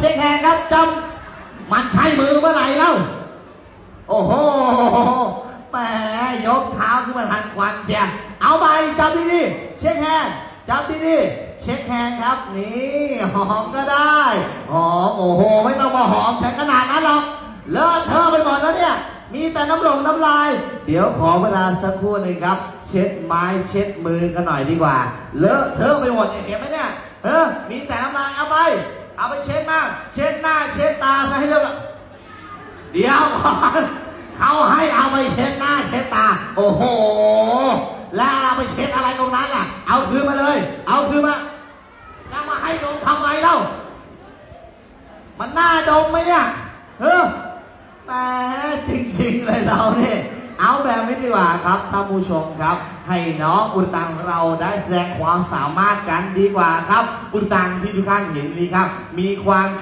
เช็คแฮนครับจำมันใช้มือเมื่อไหร่เล่า โอ้โหแหมยกเท้าขึ้นมาทันควันเชียเอาไปจับที่นี่เช็คแฮนจับที่นี่เช็คแฮนครับนี่หอมก็ได้หอมโอ้โห ไม่ต้องมาหอมใช้ขนาดนั้นหรอกเลอะเทอะไปหมดแล้วเนี่ยมีแต่น้ำลงน้ำลาย เดี๋ยวขอเวลาสักครู่หนึ่งครับ เช็ดไม้เช็ดมือกันหน่อยดีกว่า เลอะเทอะไปหมดเนี่ยเห็นไหมเนี่ยเออมีแต่น้ำลายเอาไป เอาไปเช็ดมาก เช็ดหน้า เช็ดตาซะให้เรียบร้อยเดี๋ยวก่อนเขาให้เอาไปเช็ดหน้า เช็ดตา โอ้โห แล้วเอาไปเช็ดอะไรตรงนั้นล่ะ เอาคืนมาเลย เอาคืนมาจะมาให้ดมทำไมเล่า มันน่าดมไหมเนี่ย เออแหมจริงๆเลยเราเนี่ย เอาแบบนี้ดีกว่าครับท่านผู้ชมครับ ให้น้องอุตังเราได้แสดงความสามารถกันดีกว่าครับ อุตังที่ทุกท่านเห็นนี้ครับ มีความแข็ง